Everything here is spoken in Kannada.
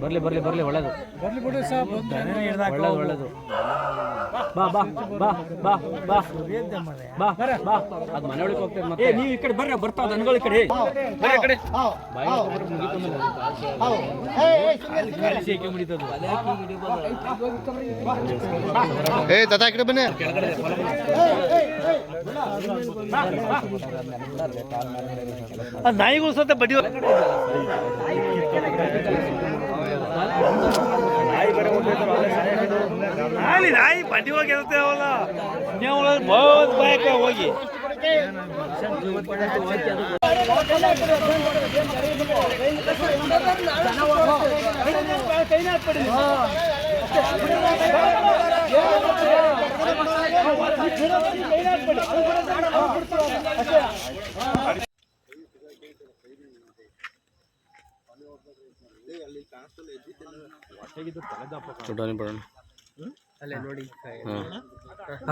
ಬರ್ಲಿ ಬರ್ಲಿ ಬರ್ಲಿ ಒಳ್ಳೇದು. ಒಳ್ಳೇದು ಒಳ್ಳೇದು. ಬಾ ಬಾ ಬಾ ಬಾ ಬಾ ಬಾ ಬಾ ಅದು ಮನೆ ಒಳಗೆ ಹೋಗ್ತದೆ ಮತ್ತೆ ನೀವು ಈ ಕಡೆ ಬರ್ರಿ ಬರ್ತಾವ ದನಗಳ ಕಡೆ. ಏ ತಾತ ಈ ಕಡೆ ಬನ್ನಿ. ನಾಯಿಗಳು ಸತ ಬಡಿ ನಾಯಿ ನಾಯಿ ಬಡ್ಡಿ ಹೋಗಿ ಇರ್ತೇವಲ್ಲ ನೀವು ಬಹುತ್ ಬಾಯಕ ಹೋಗಿ. ಚುಟಾಣಿ ಬರೋಣ